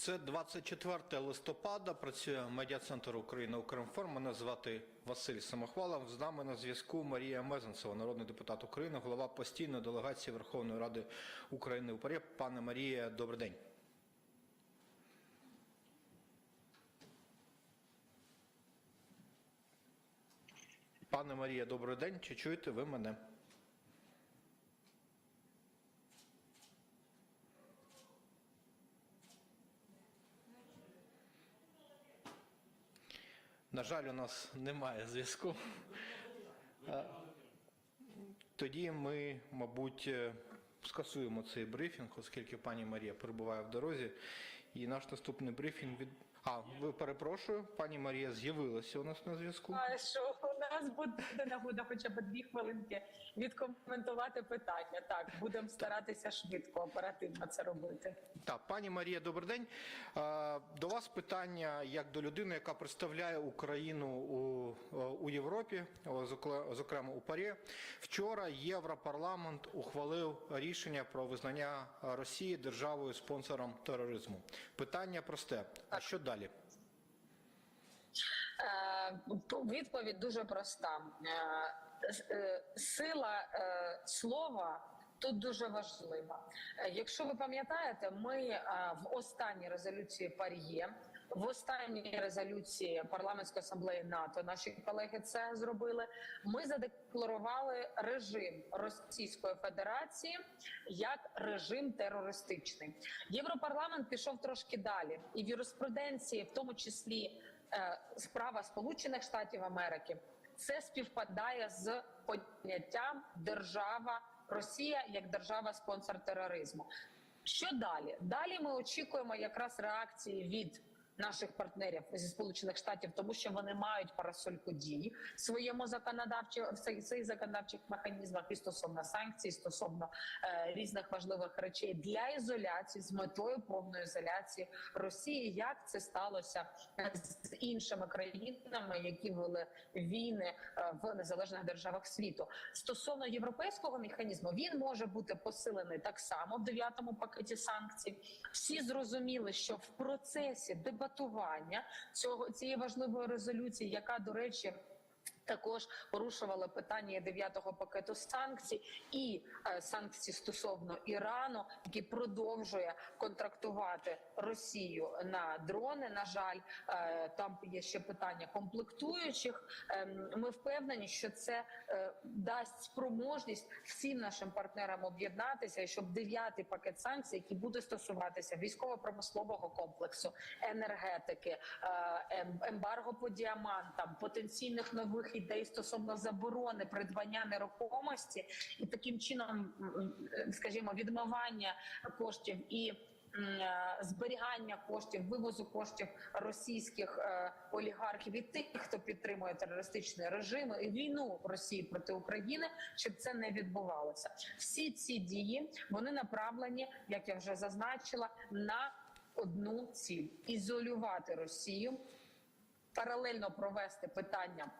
Це 24 листопада. Працює медіа-центр України Укрінформ. Мене звати Василь Самохвалов. З нами на зв'язку Марія Мезенцева, народний депутат України, голова постійної делегації Верховної Ради України у ПАРЄ. Пане Марія, добрий день. Пане Марія, добрий день. Чи чуєте ви мене? На жаль, у нас немає зв'язку. Тоді ми, мабуть, е, скасуємо цей брифінг, оскільки пані Марія перебуває в дорозі. І наш наступний брифінг від. А, ви перепрошую, пані Марія з'явилася у нас на зв'язку. А що нас буде нагода хоча б дві хвилинки відкоментувати питання. Так, будемо старатися швидко, оперативно це робити. Так, пані Марія, добрий день. Е, До вас питання як до людини, яка представляє Україну у, у Європі, зокрема у ПАРЄ. Вчора Європарламент ухвалив рішення про визнання Росії державою спонсором тероризму. Питання просте: а що далі? Відповідь дуже проста. Е, е, Сила е, слова. Тут дуже важлива. Якщо ви пам'ятаєте, ми в останній резолюції Пар'є, в останній резолюції парламентської асамблеї НАТО, наші колеги це зробили. Ми задекларували режим Російської Федерації як режим терористичний. Європарламент пішов трошки далі, і в юриспруденції, в тому числі справа Сполучених Штатів Америки, це співпадає з поняттям держава Росія як держава спонсор тероризму. Що далі? Далі ми очікуємо якраз реакції від наших партнерів зі сполучених штатів, тому що вони мають парасольку дій в своєму законодавчому в цих законодавчих механізмах і стосовно санкцій, стосовно е, різних важливих речей для ізоляції з метою повної ізоляції Росії. Як це сталося е, з іншими країнами, які вели війни е, в незалежних державах світу? Стосовно європейського механізму, він може бути посилений так само в дев'ятому пакеті санкцій. Всі зрозуміли, що в процесі дебатування цього цієї важливої резолюції, яка до речі. Також порушували питання дев'ятого пакету санкцій і е, санкцій стосовно Ірану, який продовжує контрактувати Росію на дрони. На жаль, е, там є ще питання комплектуючих. Ем, Ми впевнені, що це е, дасть спроможність всім нашим партнерам об'єднатися, щоб дев'ятий пакет санкцій, який буде стосуватися військово-промислового комплексу, енергетики, е, ем- ембарго по діамантам, потенційних нових ідей стосовно заборони придбання нерухомості, і таким чином, скажімо, відмивання коштів і. е, Зберігання коштів, вивозу коштів російських е, олігархів і тих, хто підтримує терористичний режим і війну Росії проти України, щоб це не відбувалося. Всі ці дії вони направлені, як я вже зазначила, на одну ціль ізолювати Росію, паралельно провести питання.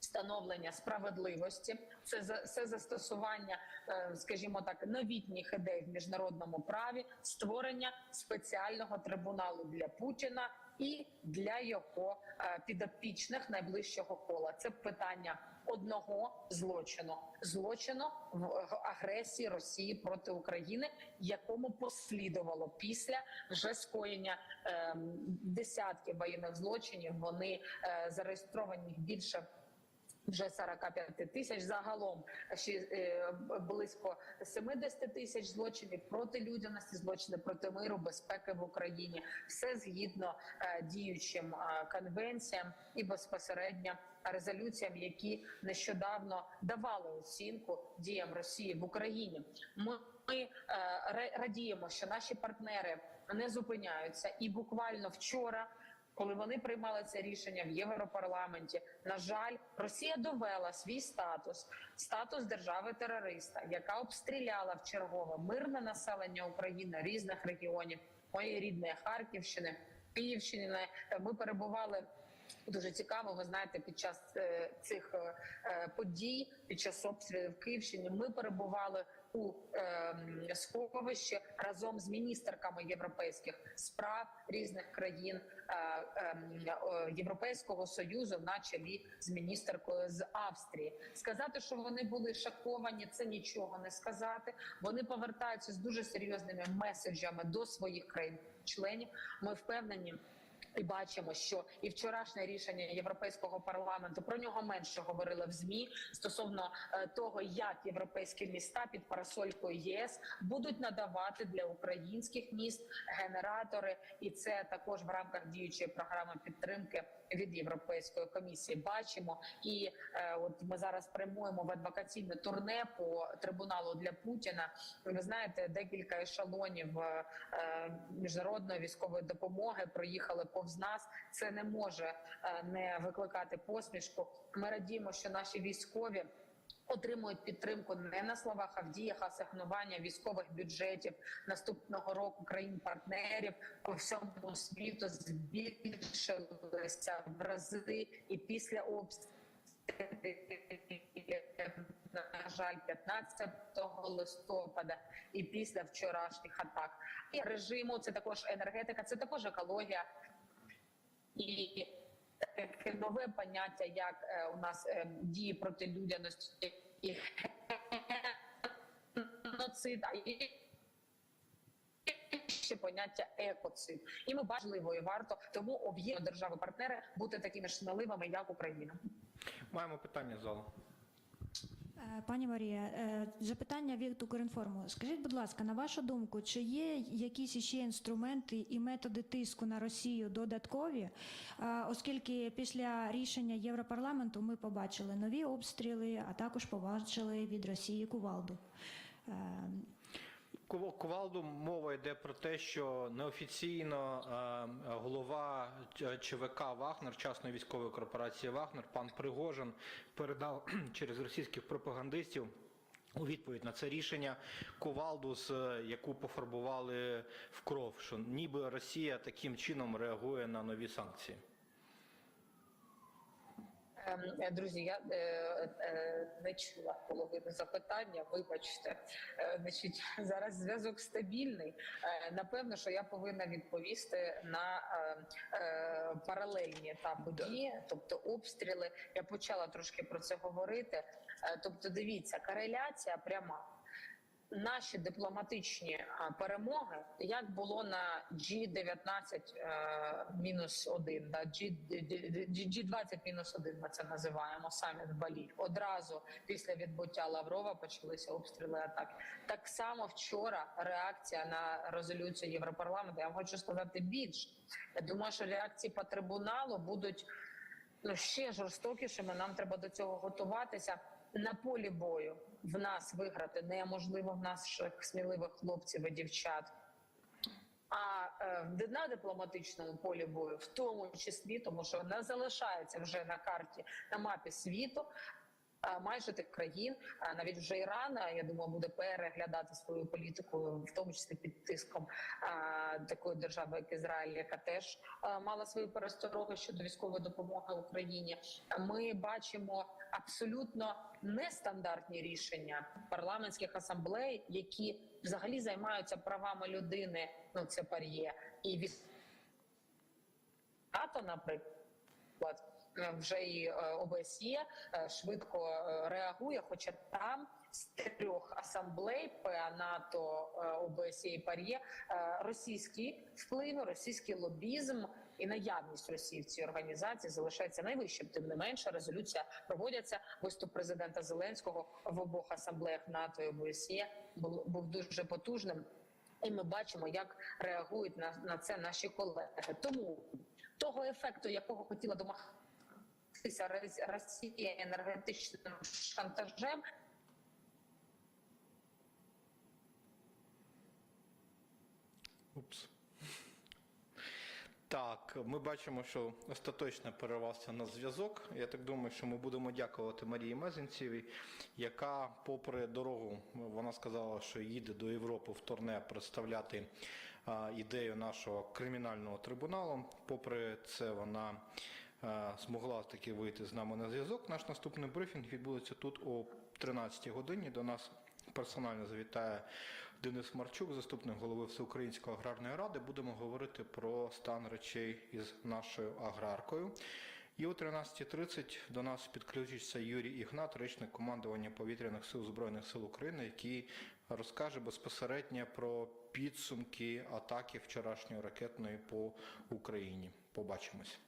Встановлення справедливості це за це застосування, е, скажімо так, новітніх ідей в міжнародному праві, створення спеціального трибуналу для Путіна і для його е, підопічних найближчого кола. Це питання одного злочину злочину в агресії Росії проти України, якому послідувало після вже скоєння е, десятків воєнних злочинів. Вони е, зареєстровані більше. Вже 45 тисяч загалом ще е, близько 70 тисяч злочинів проти людяності, злочини проти миру, безпеки в Україні. Все згідно е, діючим е, конвенціям і безпосередньо резолюціям, які нещодавно давали оцінку діям Росії в Україні. Ми ми радіємо, що наші партнери не зупиняються, і буквально вчора коли вони приймали це рішення в Європарламенті, на жаль, Росія довела свій статус, статус держави-терориста, яка обстріляла в чергове мирне населення України різних регіонів, моєї рідної Харківщини, Київщини. Ми перебували. Дуже цікаво, ви знаєте, під час е, цих е, е, подій, під час обстрілів в Київщині, ми перебували у ем, сховищі разом з міністерками європейських справ різних країн Європейського союзу, на чолі з міністеркою з Австрії. Сказати, що вони були шоковані, це нічого не сказати. Вони повертаються з дуже серйозними меседжами до своїх країн-членів. Ми впевнені. І бачимо, що і вчорашнє рішення європейського парламенту про нього менше говорили в змі стосовно е, того, як європейські міста під парасолькою ЄС будуть надавати для українських міст генератори, і це також в рамках діючої програми підтримки від Європейської комісії. Бачимо, і е, от ми зараз прямуємо в адвокаційне турне по трибуналу для Путіна. Ви знаєте, декілька ешелонів е, міжнародної військової допомоги проїхали повз нас. Це не може е, не викликати посмішку. Ми радіємо, що наші військові. Отримують підтримку не на словах, а в діях асигнування військових бюджетів наступного року країн-партнерів по всьому світу збільшилися в рази і після обстрілів, на жаль, 15 листопада і після вчорашніх атак і режиму. Це також енергетика, це також екологія і таке нове поняття, як е, у нас е, дії проти людяності і геноцид, а ще поняття екоцид. І ми важливо і варто тому об'єднати держави-партнери бути такими ж сміливими, як Україна. Маємо питання з залу. Е, Пані Марія, е, запитання від Укрінформу. Скажіть, будь ласка, на вашу думку, чи є якісь іще інструменти і методи тиску на Росію додаткові, Е, оскільки після рішення Європарламенту ми побачили нові обстріли, а також побачили від Росії кувалду. Е, Кувалду мова йде про те, що неофіційно е, голова Ч- ЧВК Вагнер, частної військової корпорації Вагнер, пан Пригожин, передав через російських пропагандистів. У відповідь на це рішення кувалду, е, яку пофарбували в кров, що ніби Росія таким чином реагує на нові санкції. Ем, е, Друзі, я е, е, не чула половину запитання. Вибачте, значить, зараз зв'язок стабільний. Напевно, що я повинна відповісти на паралельні та події, тобто обстріли. Я почала трошки про це говорити. Тобто, дивіться, кореляція пряма. Наші дипломатичні перемоги, як було на G19 е, мінус 1, да, G, G20 мінус 1 ми це називаємо саміт в Балі. Одразу після відбуття Лаврова почалися обстріли атаки. Так само вчора реакція на резолюцію Європарламенту. Я хочу сказати більше. Я думаю, що реакції по трибуналу будуть ну ще жорстокішими. Нам треба до цього готуватися на полі бою. В нас виграти неможливо в наших сміливих хлопців і дівчат. А е, на дипломатичному полі бою, в тому числі, тому що не залишається вже на карті на мапі світу. Майже тих країн, навіть вже Іран, я думаю, буде переглядати свою політику, в тому числі під тиском такої держави, як Ізраїль, яка теж мала свої перестороги щодо військової допомоги Україні. Ми бачимо абсолютно нестандартні рішення парламентських асамблей, які взагалі займаються правами людини. Ну це пар'є і від НАТО, наприклад. Е, Вже і е, ОБСЄ е, швидко реагує, хоча там з трьох асамблей ПА НАТО, ОБСЄ і ПАРЄ російські впливи, російський лобізм і наявність Росії в цій організації залишається найвищим. Тим не менше, резолюція проводяться. Виступ президента Зеленського в обох асамблеях НАТО і ОБСЄ був, дуже потужним. І ми бачимо, як реагують на, на це наші колеги. Тому того ефекту, якого хотіла домогтися Роз- Росія енергетичним шантажем, Упс. Так, ми бачимо, що остаточно перервався на зв'язок. Я так думаю, що ми будемо дякувати Марії Мезенцевій, яка, попри дорогу, вона сказала, що їде до Європи в турне представляти а, ідею нашого кримінального трибуналу. Попри це, вона змогла таки вийти з нами на зв'язок. Наш наступний брифінг відбудеться тут о 13 годині. До нас персонально завітає Денис Марчук, заступник голови Всеукраїнської аграрної ради. Будемо говорити про стан речей із нашою аграркою. І о 13.30 до нас підключиться Юрій Ігнат, речник командування повітряних сил Збройних сил України, який розкаже безпосередньо про підсумки атаки вчорашньої ракетної по Україні. Побачимось.